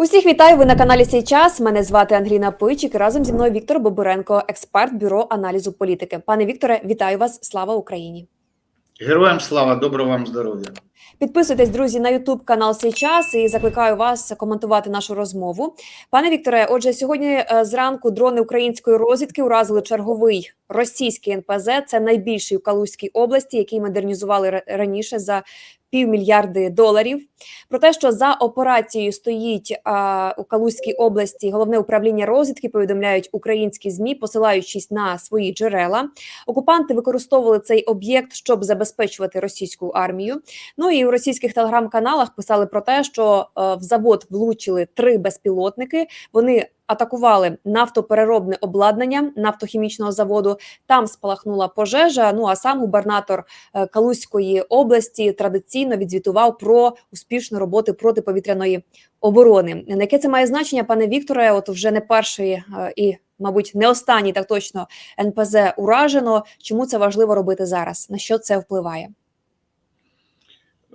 Усіх вітаю. Ви на каналі «Сей час. Мене звати Ангеліна Пичик. Разом зі мною Віктор Бобуренко, експерт бюро аналізу політики. Пане Вікторе, вітаю вас! Слава Україні! Героям слава, доброго вам здоров'я. Підписуйтесь, друзі, на Ютуб канал «Сей час і закликаю вас коментувати нашу розмову. Пане Вікторе, отже, сьогодні е, зранку дрони української розвідки уразили черговий російський НПЗ. Це найбільший у Калузькій області, який модернізували раніше за півмільярди доларів. Про те, що за операцією стоїть а, у Калузькій області головне управління розвідки, повідомляють українські змі, посилаючись на свої джерела. Окупанти використовували цей об'єкт, щоб забезпечувати російську армію. Ну і у російських телеграм-каналах писали про те, що е, в завод влучили три безпілотники. Вони атакували нафтопереробне обладнання нафтохімічного заводу. Там спалахнула пожежа. Ну а сам губернатор е, Калузької області традиційно відзвітував про успішну роботу протиповітряної оборони. На яке це має значення, пане Вікторе? От вже не перший е, і, мабуть, не останній так точно НПЗ уражено. Чому це важливо робити зараз? На що це впливає?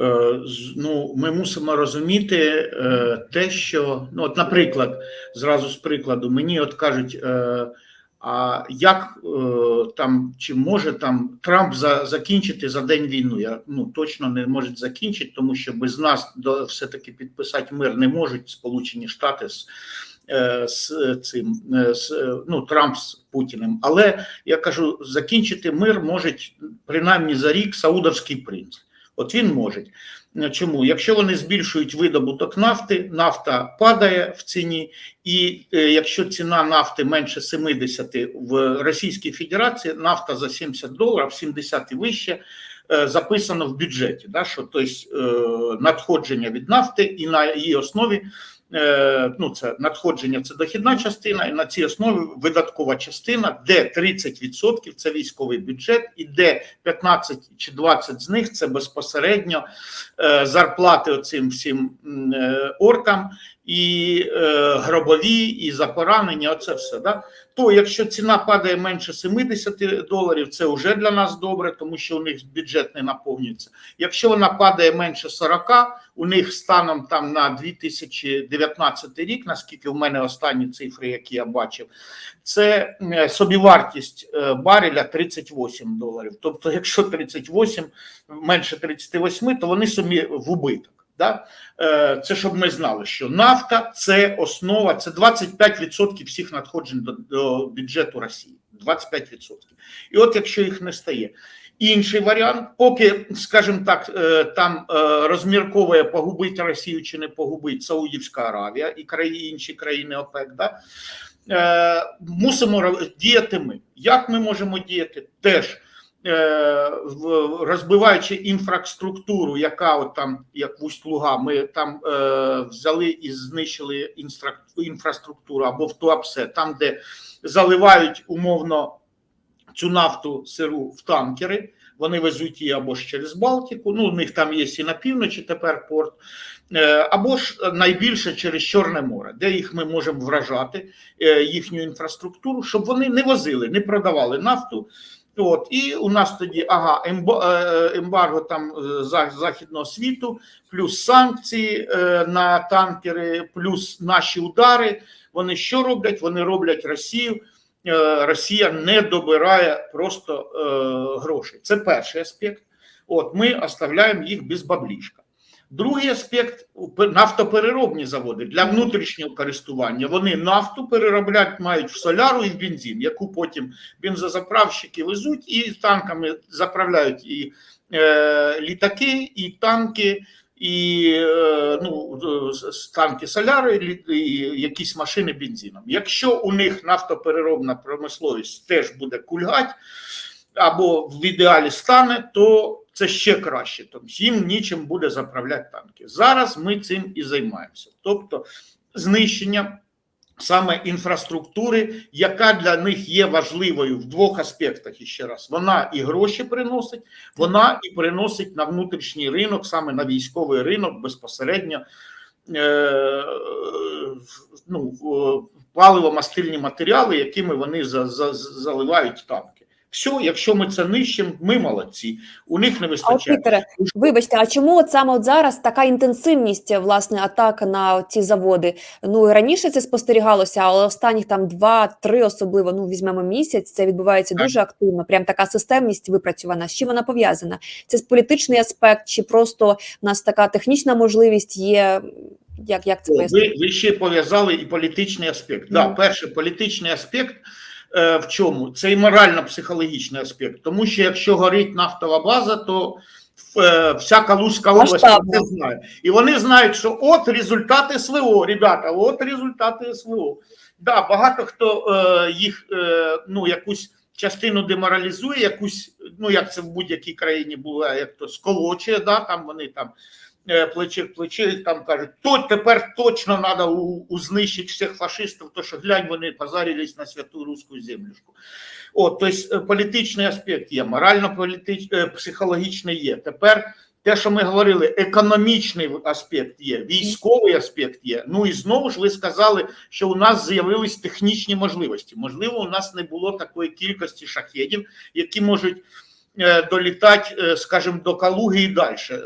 Е, Ну, ми мусимо розуміти е, те, що, ну, от, наприклад, зразу з прикладу, мені от кажуть, е, а як там, чи може там Трамп за, закінчити за день війну? Я ну точно не може закінчити, тому що без нас до все-таки підписати мир не можуть Сполучені Штати з, з цим з, ну, Трамп з Путіним. Але я кажу, закінчити мир може принаймні за рік Саудовський принц. От він може. Чому? Якщо вони збільшують видобуток нафти, нафта падає в ціні, і е, якщо ціна нафти менше 70 в Російській Федерації, нафта за 70 доларів, 70 і вище, е, записано в бюджеті, да, що тобто, е, надходження від нафти і на її основі. Е, Ну, це надходження, це дохідна частина, і на цій основі видаткова частина, де 30% це військовий бюджет, і де 15 чи 20 з них це безпосередньо е, зарплати оцим всім е, оркам, і е, гробові, і за поранення. Оце все. Да? То якщо ціна падає менше 70 доларів, це вже для нас добре, тому що у них бюджет не наповнюється. Якщо вона падає менше 40, у них станом там на 2019 рік, наскільки в мене останні цифри, які я бачив, це е, собівартість е, бареля 38 доларів. Тобто, якщо 38 менше 38, то вони собі в убиток. Да? Е, Це щоб ми знали, що нафта це основа, це 25% всіх надходжень до, до бюджету Росії. 25%. І от якщо їх не стає. Інший варіант, поки, скажімо так, е, там е, розмірковує погубить Росію чи не погубить Саудівська Аравія і краї, інші країни ОПЕК, да? мусимо діяти ми. Як ми можемо діяти? Теж розбиваючи інфраструктуру, яка от там, як в Усть-Луга, ми там е, взяли і знищили інфраструктуру або в Туапсе, там, де заливають умовно цю нафту сиру в танкери. Вони везуть її або ж через Балтику. Ну, у них там є і на півночі тепер порт, е, або ж найбільше через Чорне море, де їх ми можемо вражати, е, їхню інфраструктуру, щоб вони не возили, не продавали нафту. От і у нас тоді ага, е, ембарго там е, західного світу, плюс санкції е, на танкери, плюс наші удари. Вони що роблять? Вони роблять Росію. е, Росія не добирає просто е, грошей. Це перший аспект. От ми оставляємо їх без баблішка. Другий аспект нафтопереробні заводи для внутрішнього користування. Вони нафту переробляють, мають в соляру і в бензин, яку потім бензозаправщики везуть і танками заправляють і е, літаки, і танки, і е, ну, танки соляри, лі- і якісь машини бензином. Якщо у них нафтопереробна промисловість теж буде кульгать, або в ідеалі стане, то це ще краще. Тобто їм нічим буде заправляти танки. Зараз ми цим і займаємося. Тобто знищення саме інфраструктури, яка для них є важливою в двох аспектах. Іще раз вона і гроші приносить, вона і приносить на внутрішній ринок, саме на військовий ринок безпосередньо. Е, ну, паливо-мастильні матеріали, якими вони за, за, заливають танки. Все, якщо ми це нищимо, ми молодці. У них не А от вистачає. Вибачте, а чому от саме от зараз така інтенсивність власне атак на ці заводи? Ну і раніше це спостерігалося, але останніх там два-три, особливо ну візьмемо місяць. Це відбувається Так. дуже активно. Прям така системність випрацьована. З чим вона пов'язана? Це з політичний аспект, чи просто в нас така технічна можливість є? Як, як це О. Ви, ви ще пов'язали і політичний аспект. Да, Мгм. перший політичний аспект в чому? Це і морально-психологічний аспект. Тому що якщо горить нафтова база, то е, вся Калузька область це знає. І вони знають, що от результати СВО, ребята, от результати СВО. Да, багато хто е, їх е, ну, якусь частину деморалізує, якусь, ну як це в будь-якій країні буває, як то сколочує, да, там вони там е, плече в плече, там кажуть, то тепер точно треба узнищити всіх фашистів, то що глянь, вони позарились на святу руську землюшку. От, тобто політичний аспект є, морально-політичний, психологічний є. Тепер те, що ми говорили, економічний аспект є, військовий аспект є. Ну і знову ж ви сказали, що у нас з'явились технічні можливості. Можливо, у нас не було такої кількості шахедів, які можуть е, долітати, е, скажімо, до Калуги і далі. Е,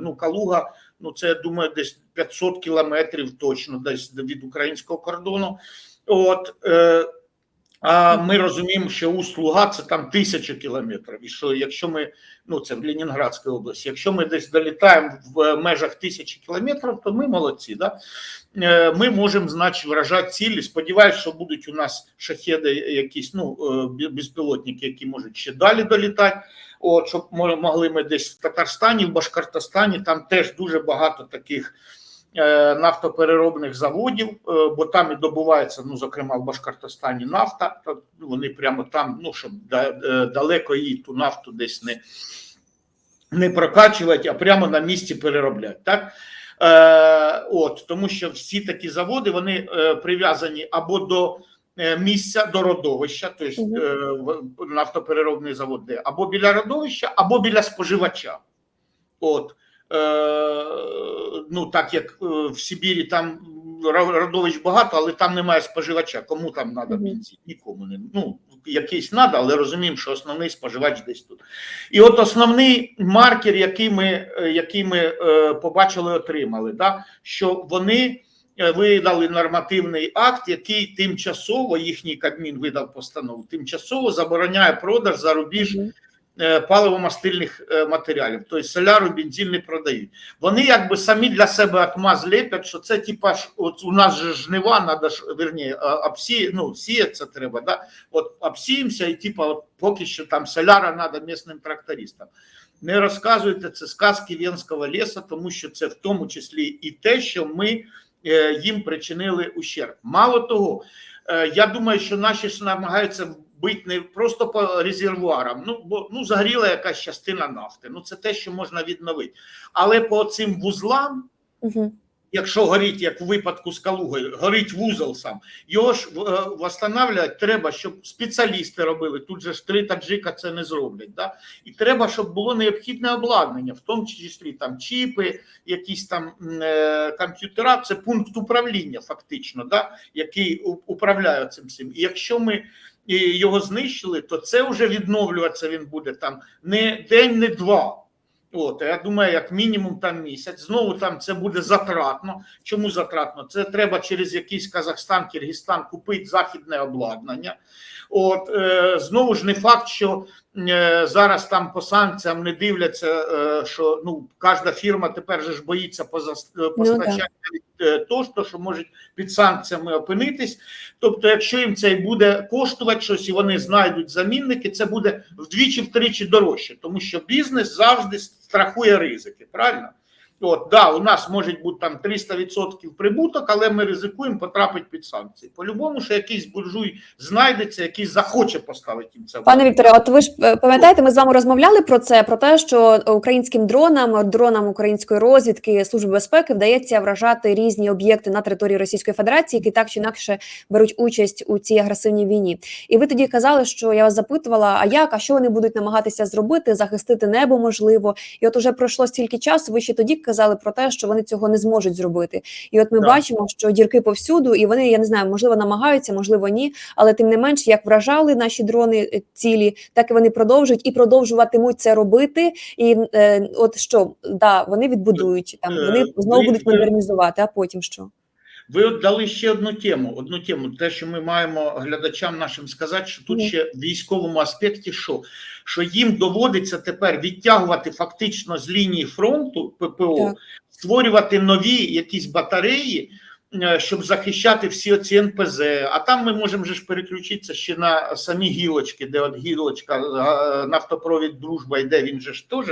Ну, Калуга, ну це я думаю, десь 500 кілометрів точно, десь від українського кордону. От е, а ми розуміємо, що Усть-Луга це там тисяча кілометрів. І що якщо ми, ну це в Ленінградській області, якщо ми десь долітаємо в межах тисячі кілометрів, то ми молодці. Да? Е, Ми можемо, значить, вражати цілі. Сподіваюся, що будуть у нас шахеди, якісь ну е, безпілотники, які можуть ще далі долітати. От щоб мо- могли ми десь в Татарстані, в Башкортостані, там теж дуже багато таких е, нафтопереробних заводів, е, бо там і добувається, ну зокрема в Башкортостані нафта. Вони прямо там, ну щоб е, далеко її ту нафту десь не, не прокачувати, а прямо на місці переробляти. Так? Е, от, тому що всі такі заводи вони е, прив'язані або до е, місця, до родовища, тобто е, нафтопереробний завод, де або біля родовища, або біля споживача. От. Е, ну, так як е, в Сибірі там родовищ багато, але там немає споживача. Кому там треба бензин? Нікому не. Ну, якийсь треба, але розуміємо, що основний споживач десь тут. І от основний маркер, який ми, е, який ми побачили, отримали, да, що вони видали нормативний акт, який тимчасово їхній Кабмін видав постанову, тимчасово забороняє продаж за рубіж паливомастильних е, матеріалів, тобто соляру, бензин не продають. Вони якби самі для себе отмаз лепять, що це типа от у нас же жнива, надо ж, верні, обсі, ну, сіяться треба, да? от обсіємося і типа поки що там соляра треба місним трактористам. Не розказуйте це сказки Венського лісу, тому що це в тому числі і те, що ми е, їм причинили ущерб. Мало того, е, я думаю, що наші ж намагаються бити не просто по резервуарам, ну бо ну загоріла якась частина нафти. Ну це те, що можна відновити. Але по цим вузлам, Мгм. якщо горить, як у випадку з Калугою, горить вузол сам, його ж е, восстанавливати треба, щоб спеціалісти робили. Тут же ж три таджика це не зроблять. Да? І треба, щоб було необхідне обладнання, в тому числі там чіпи, якісь там е, комп'ютера. Це пункт управління, фактично, да? який управляє цим всім. І якщо ми і його знищили, то це вже відновлюватися він буде там не день, не два. От, я думаю, як мінімум там місяць. Знову там це буде затратно. Чому затратно? Це треба через якийсь Казахстан, Киргизстан купити західне обладнання. От е, знову ж не факт, що е, зараз там по санкціям не дивляться, е, що ну кожна фірма тепер же ж боїться позас- е, постачання від е, того, що- що можуть під санкціями опинитись. Тобто, якщо їм це і буде коштувати щось, і вони знайдуть замінники, це буде вдвічі-втричі дорожче, тому що бізнес завжди страхує ризики. Правильно? От, да, у нас може бути там 300% прибуток, але ми ризикуємо потрапити під санкції. По-любому, що якийсь буржуй знайдеться, який захоче поставити їм це. Пане Вікторе, от ви ж е, пам'ятаєте, ми з вами розмовляли про це, про те, що українським дронам, дронам української розвідки служби безпеки вдається вражати різні об'єкти на території Російської Федерації, які так чи інакше беруть участь у цій агресивній війні. І ви тоді казали, що я вас запитувала, а як, а що вони будуть намагатися зробити, захистити небо можливо. І от уже пройшло стільки часу. Ви ще тоді сказали про те, що вони цього не зможуть зробити. І от ми Так. бачимо, що дірки повсюду, і вони я не знаю, можливо, намагаються, можливо, ні. Але тим не менш, як вражали наші дрони е, цілі, так і вони продовжують і продовжуватимуть це робити. І е, от що да, вони відбудують там, Е, вони знову будуть модернізувати. А потім що? Ви от дали ще одну тему. Одну тему, те, що ми маємо глядачам нашим сказати, що тут ще в військовому аспекті, що, що їм доводиться тепер відтягувати фактично з лінії фронту ППО, Так. створювати нові якісь батареї, е, щоб захищати всі оці НПЗ. А там ми можемо же ж переключитися ще на самі гілочки, де от гілочка, е, нафтопровід дружба йде, він же ж теж.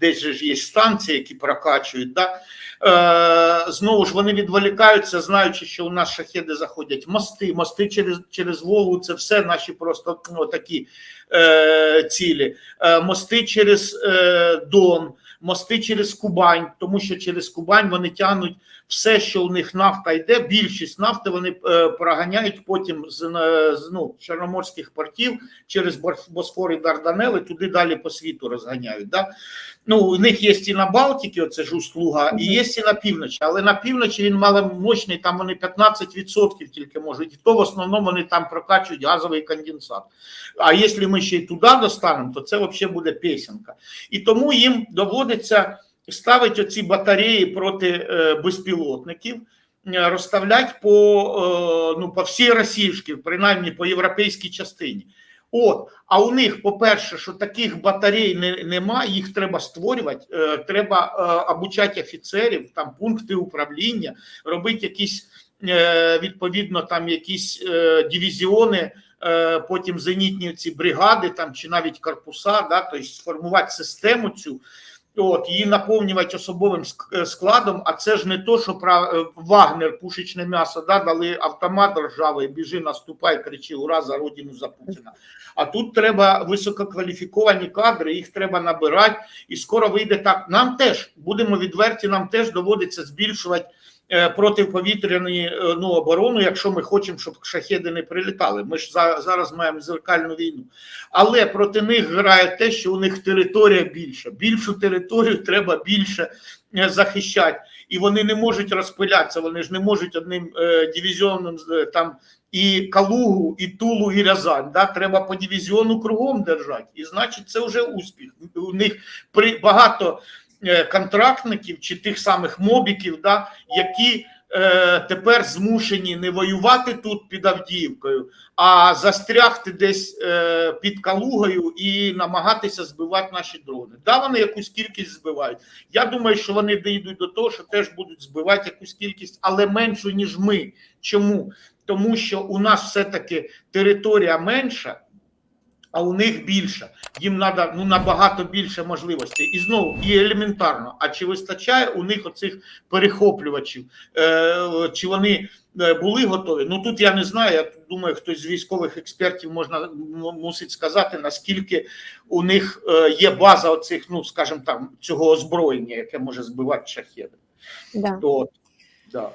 Десь ж є станції, які прокачують. Да? Е, знову ж вони відволікаються, знаючи, що у нас шахеди заходять мости, мости через через Волгу, це все наші просто ну, такі е, цілі. Е, мости через е, Дон, мости через Кубань, тому що через Кубань вони тягнуть все, що у них нафта йде. Більшість нафти вони е, проганяють потім з, е, з ну, чорноморських портів через Босфор і Дарданели, туди далі по світу розганяють. Да? Ну, у них є і на Балтиці, оце ж услуга, і є і на півночі. Але на півночі він маломощний, там вони 15% тільки можуть. І то в основному вони там прокачують газовий конденсат. А якщо ми ще й туди достанемо, то це взагалі буде пісенка. І тому їм доводиться ставити оці батареї проти е, безпілотників. е, Розставлять по, е, ну, по всій російській, принаймні по європейській частині. От, а у них, по-перше, що таких батарей не, нема, їх треба створювати, е, треба е, обучати офіцерів, там пункти управління, робити якісь е, відповідно там якісь е, дивізіони, потім зенітні ці бригади, там чи навіть корпуса, да, тобто сформувати систему цю. От її наповнювати особовим е, складом, а це ж не то, що про е, Вагнер, пушечне м'ясо, да, дали автомат ржавий, біжи, наступай, кричи, ура за родину за Путіна. А тут треба висококваліфіковані кадри, їх треба набирати, і скоро вийде так. Нам теж будемо відверті, нам теж доводиться збільшувати е, протиповітряну е, ну, оборону, якщо ми хочемо, щоб шахеди не прилітали. Ми ж за, зараз маємо зеркальну війну. Але проти них грає те, що у них територія більша. Більшу територію треба більше е, захищати. І вони не можуть розпилятися, вони ж не можуть одним е, дивізіоном е, там і Калугу, і Тулу, і Рязань. Да? Треба по дивізіону кругом держати. І значить, це вже успіх. У них при багато е, контрактників чи тих самих мобіків, да, які е, тепер змушені не воювати тут під Авдіївкою, а застрягти десь е, під Калугою і намагатися збивати наші дрони. Да, вони якусь кількість збивають. Я думаю, що вони дійдуть до того, що теж будуть збивати якусь кількість, але меншу, ніж ми. Чому? Тому що у нас все-таки територія менша, а у них більша. Їм треба ну, набагато більше можливостей. І знову і елементарно. А чи вистачає у них оцих перехоплювачів? Е, чи вони е, були готові? Ну тут я не знаю. Я думаю, хтось з військових експертів можна мусить сказати, наскільки у них е, є база оцих, ну скажімо там, цього озброєння, яке може збивати шахеди. Да. От, да.